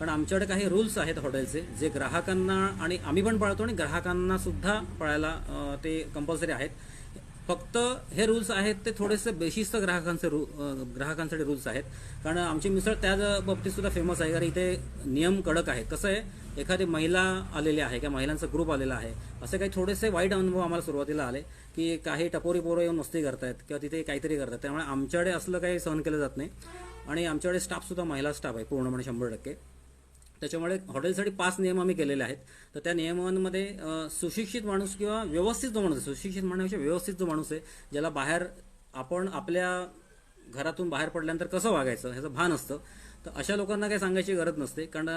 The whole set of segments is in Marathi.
पण आमच्याकडे काही रूल्स आहेत हॉटेलचे जे ग्राहकांना आणि आम्ही पण पाळतो आणि ग्राहकांना सुद्धा पाळायला ते कंपल्सरी आहेत. फक्त हे रूल्स आहेत ते थोडेसे बेशिस्त ग्राहकांचे रू ग्राहकांसाठी रूल्स आहेत. कारण आमची मिसळ त्या बाबतीत सुद्धा फेमस आहे. कारण इथे नियम कडक आहे कसं आहे एखादी महिला आलेली आहे किंवा महिलांचा ग्रुप आलेला आहे असे काही थोडेसे वाईट अनुभव आम्हाला सुरुवातीला आले की काही टपोरी पोरं येऊन मस्ती करतायत किंवा तिथे काहीतरी करतात त्यामुळे आमच्याकडे असलं काही सहन केलं जात नाही. आणि आमच्याकडे स्टाफसुद्धा महिला स्टाफ आहे पूर्णपणे म्हणजे शंभर टक्के. त्याच्यामुळे हॉटेलसाठी पाच नियम आम्ही केलेले आहेत. तर त्या नियमांमध्ये सुशिक्षित माणूस किंवा व्यवस्थित जो माणूस आहे सुशिक्षित म्हणण्यापेक्षा व्यवस्थित जो माणूस आहे ज्याला बाहेर आपण आपल्या घरातून बाहेर पडल्यानंतर कसं वागायचं ह्याचं भान असतं. तर अशा लोकांना काही सांगायची गरज नसते. कारण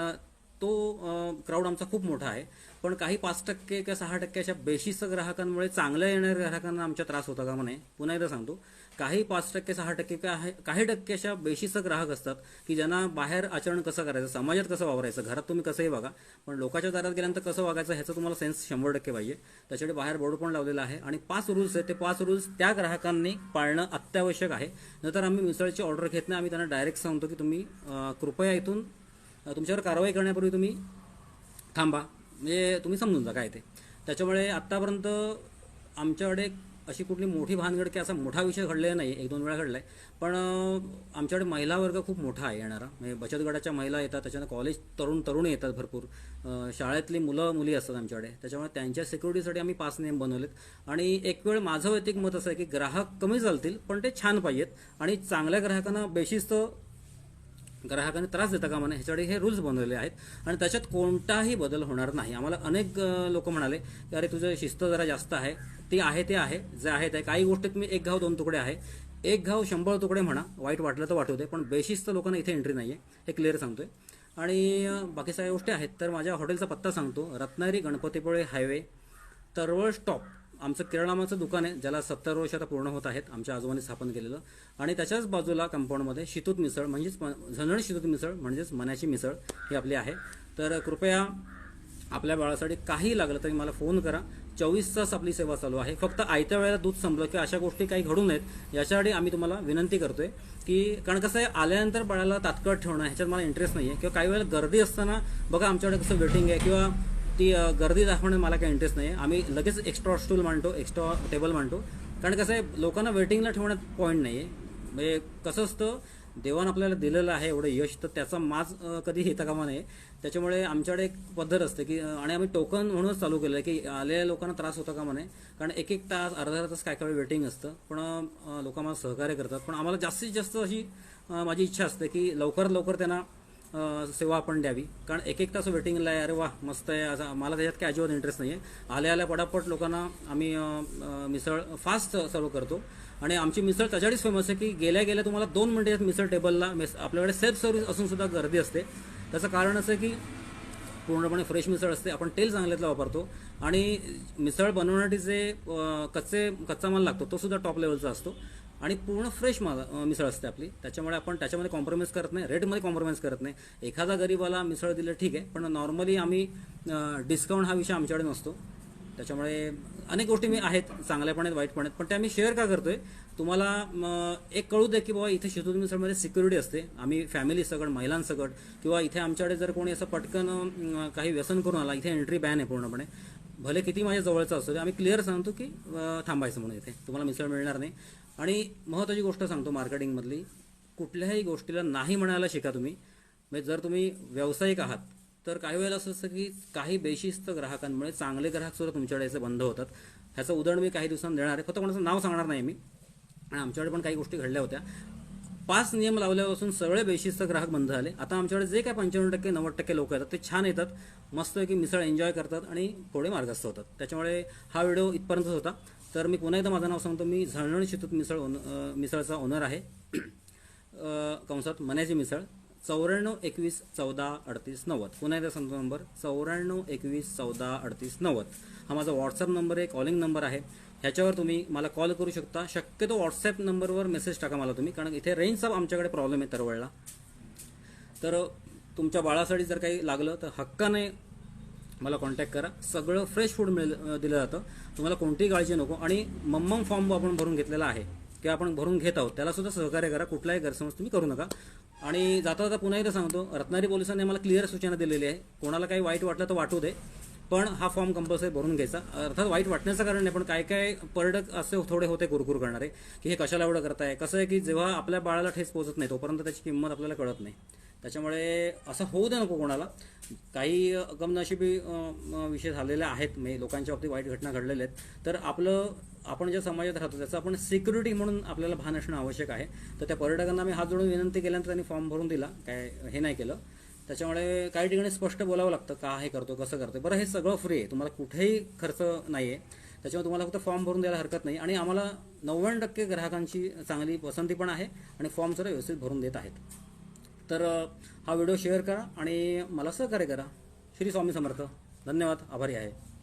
तो क्राऊड आमचा खूप मोठा आहे. पण काही पाच टक्के किंवा सहा टक्के अशा बेशिस्त ग्राहकांमुळे चांगल्या येणाऱ्या ग्राहकांना आमच्या त्रास होता का म्हणे? पुन्हा एकदा सांगतो. काही पाच टक्के सहा टक्के काही काही टक्के अशा बेशिस्त ग्राहक असतात की ज्यांना बाहेर आचरण कसं करायचं समाजात कसं वावरायचं घरात तुम्ही कसंही वागा पण लोकांच्या दारात गेल्यानंतर कसं वागायचं ह्याचं तुम्हाला सेन्स शंभर टक्के पाहिजे. त्याच्याकडे बाहेर बोर्ड पण लावलेला आहे आणि पाच रूल्स आहेत. ते पाच रूल्स त्या ग्राहकांनी पाळणं अत्यावश्यक आहे. नंतर आम्ही मिसळची ऑर्डर घेत नाही. आम्ही त्यांना डायरेक्ट सांगतो की तुम्ही कृपया इथून तुमच्यावर कारवाई करण्यापूर्वी तुम्ही थांबा. म्हणजे तुम्ही समजून जा काय ते. त्याच्यामुळे आत्तापर्यंत आमच्याकडे अशी कुठली मोठी भानगड की असा मोठा विषय घडलेला नाही. एक दोन वेळा घडला आहे पण आमच्याकडे महिला वर्ग खूप मोठा आहे येणारा. म्हणजे बचत गटाच्या महिला येतात त्याच्यानं कॉलेज तरुण तरुणी येतात भरपूर. शाळेतली मुलं मुली असतात आमच्याकडे. त्याच्यामुळे त्यांच्या सिक्युरिटीसाठी आम्ही पाच नियम बनवलेत. आणि एक वेळ माझं वैयक्तिक मत असं आहे की ग्राहक कमी चालतील पण ते छान पाहिजेत. आणि चांगल्या ग्राहकांना बेशिस्त ग्राहकांनी त्रास देता का म्हणा ह्याच्याकडे हे रूल्स बनवलेले आहेत. आणि त्याच्यात कोणताही बदल होणार नाही. आम्हाला अनेक लोक म्हणाले की अरे तुझं शिस्त जरा जास्त आहे. ती आहे ते आहे. जे आहे ते काही गोष्टीत मी एक घाव दोन तुकडे आहे. एक घाव शंभर तुकडे म्हणा वाईट वाटलं तर वाटू दे पण बेशिस्त लोकांना इथे एंट्री नाही आहे हे क्लिअर सांगतोय. आणि बाकी सगळ्या गोष्टी आहेत. तर माझ्या हॉटेलचा पत्ता सांगतो. रत्नागिरी गणपतीपुळे हायवे तरवळ स्टॉप आमचं किराणामाचं दुकान आहे ज्याला सत्तर वर्ष आता पूर्ण होत आहेत आमच्या आजोबांनी स्थापन केलेलं. आणि त्याच्याच बाजूला कंपाऊंडमध्ये शितूत मिसळ म्हणजेच म- शितूत मिसळ म्हणजेच मनाची मिसळ ही आपली आहे. तर कृपया आपल्या बाळासाठी काही लागलं तरी मला फोन करा. चोवीस तास आपली सेवा चालू आहे. फक्त आयत्या वेळेला दूध संपलं किंवा अशा गोष्टी काही घडू नयेत याच्यासाठी आम्ही तुम्हाला विनंती करतोय की कारण कसं आहे आल्यानंतर बाळाला तात्काळ ठेवणं ह्याच्यात मला इंटरेस्ट नाही आहे किंवा काही वेळेला गर्दी असताना बघा आमच्याकडे कसं वेटिंग आहे किंवा ती गर्दी दाखवण्यात मला काही इंटरेस्ट नाही आम्ही लगेच एक्स्ट्रा स्टूल मांडतो एक्स्ट्रा टेबल मांडतो. कारण कसं आहे लोकांना वेटिंगला ठेवण्यात पॉईंट नाही आहे म्हणजे कसं असतं देवानं आपल्याला दिलेलं आहे एवढं यश तर त्याचा माज कधी येता कामा नये त्याच्यामुळे आमच्याकडे एक पद्धत असते की आणि आम्ही टोकन म्हणूनच चालू केलं आहे की आलेल्या लोकांना त्रास होता कामा नये कारण एक एक तास अर्धा अर्धा तास काय काय वेटिंग असतं. पण लोक आम्हाला सहकार्य करतात. पण आम्हाला जास्तीत जास्त अशी माझी इच्छा असते की लवकरात लवकर त्यांना सेवा आपण द्यावी. कारण एक एक तास वेटिंगला आहे अरे वा मस्त आहे असं मला त्याच्यात काय अजिबात इंटरेस्ट नाही आहे आल्या आल्या पटापट लोकांना आम्ही मिसळ फास्ट सर्व करतो. आणि आमची मिसळ त्याच्यासाठीच फेमस आहे की गेल्या गेल्या तुम्हाला दोन मिनिटात मिसळ टेबलला मिस आपल्याकडे सेल्फ सर्व्हिस असून सुद्धा गर्दी असते. त्याचं कारण असं की पूर्णपणे फ्रेश मिसळ असते. आपण तेल चांगल्यातलं वापरतो. आणि मिसळ बनवण्यासाठी जे कच्चे कच्चा माल लागतो तो सुद्धा टॉप लेवलचा असतो. आणि पूर्ण फ्रेश माल मिसळ असते आपली. त्याच्यामुळे आपण त्याच्यामध्ये कॉम्प्रोमाइज करत नाही. रेटमध्ये कॉम्प्रोमाइज करत नाही. एखादा गरीबाला मिसळ दिलं ठीक आहे पण नॉर्मली आम्ही डिस्काउंट हा विषय आमच्याकडे नसतो. त्याच्यामुळे अनेक गोष्टी मी आहेत चांगल्या पण आहेत वाईट पण आहेत पण त्या आम्ही शेअर का करतोय? तुम्हाला एक कळू दे की बाबा इथे शितूर मिसळमध्ये सिक्युरिटी असते. आम्ही फॅमिली सगळं महिलांसकट किंवा इथे आमच्याकडे जर कोणी असं पटकन काही व्यसन करून आला इथे एंट्री बॅन आहे पूर्णपणे. भले किती माझ्या जवळचं असतो ते आम्ही क्लिअर सांगतो की थांबायचं म्हणून इथे. तुम्हाला मिसळ मिळणार नाही. आणि महत्त्वाची गोष्ट सांगतो मार्केटिंगमधली कुठल्याही गोष्टीला नाही म्हणायला शिका तुम्ही. म्हणजे जर तुम्ही व्यावसायिक आहात तर काही वेळेला असं असतं की काही बेशिस्त ग्राहकांमुळे चांगले ग्राहकसुद्धा तुमच्याकडे याचे बंद होतात. ह्याचं उदाहरण मी काही दिवसांनी देणार आहे. फक्त कोणाचं नाव सांगणार नाही मी. आणि आमच्याकडे पण काही गोष्टी घडल्या होत्या. पाच नियम लावल्यापासून सगळे बेशिस्त ग्राहक बंद झाले. आता आमच्याकडे जे काय पंच्याण्णव टक्के नव्वद टक्के लोक येतात ते छान येतात. मस्त की मिसळ एन्जॉय करतात आणि पुढे मार्गस्थ होतात. त्याच्यामुळे हा व्हिडिओ इथपर्यंतच होता. तर मी पुन्हा एकदा माझं नाव सांगतो. मी झळणण शितूत मिसळ ओन- मिसळचा ओनर आहे. कंसात मन्याची मिसळ चौऱ्याण्णव एकवीस चौदा अडतीस नव्वद. पुन्हा एकदा सांगतो नंबर चौऱ्याण्णव एकवीस चौदा अडतीस नव्वद. हा माझा व्हॉट्सअप नंबर आहे कॉलिंग नंबर आहे. ह्याच्यावर तुम्ही मला कॉल करू शकता. शक्यतो व्हॉट्सअप नंबरवर मेसेज टाका मला तुम्ही कारण इथे रेंजचा आमच्याकडे प्रॉब्लेम आहे तर वेळेला तर तुमच्या बाळासाठी जर काही लागलं तर हक्काने मला कॉन्टॅक्ट करा. सगळं फ्रेश फूड मिळ दिलं जातं. तुम्हाला कोणतीही काळजी नको. आणि मम्मम फॉर्म आपण भरून घेतलेला आहे किंवा आपण भरून घेत आहोत त्यालासुद्धा सहकार्य करा. कुठलाही गैरसमज तुम्ही करू नका. आणि जाता जाता पुन्हा एकदा सांगतो रत्नागिरी पोलिसांनी आम्हाला क्लिअर सूचना दिलेली आहे. कोणाला काही वाईट वाटलं तर वाटू दे पण हा फॉर्म कंपल्सरी भरून घ्यायचा. अर्थात वाईट वाटण्याचं कारण नाही पण काय काय पर्यटक असे थोडे होते कुरकुर करणारे की हे कशाला एवढं करताय? कसं आहे की जेव्हा आपल्या बाळाला ठेस पोहोचत नाही तोपर्यंत त्याची किंमत आपल्याला कळत नाही. त्याच्यामुळे असं होऊ दे नको कोणाला. काही कमनशिबी विषय झालेले आहेत. म्हणजे लोकांच्या बाबतीत वाईट घटना घडलेल्या आहेत. तर आपलं आपण ज्या समाजात राहतो त्याचं आपण सिक्युरिटी म्हणून आपल्याला भान असणं आवश्यक आहे. तर त्या पर्यटकांना मी हात जोडून विनंती केल्यानंतर त्यांनी फॉर्म भरून दिला. काय हे नाही केलं. त्याच्यामुळे काही ठिकाणी स्पष्ट बोलावं लागतं. का हे करतो कसं करतो बरं हे सगळं फ्री आहे. तुम्हाला कुठेही खर्च नाही आहे त्याच्यामुळे तुम्हाला फक्त फॉर्म भरून द्यायला हरकत नाही. आणि आम्हाला नव्याण्णव टक्के ग्राहकांची चांगली पसंती पण आहे आणि फॉर्म जरा व्यवस्थित भरून देत आहेत. तर हा व्हिडिओ शेअर करा आणि मला सहकार्य करा. श्री स्वामी समर्थ. धन्यवाद. आभारी आहे.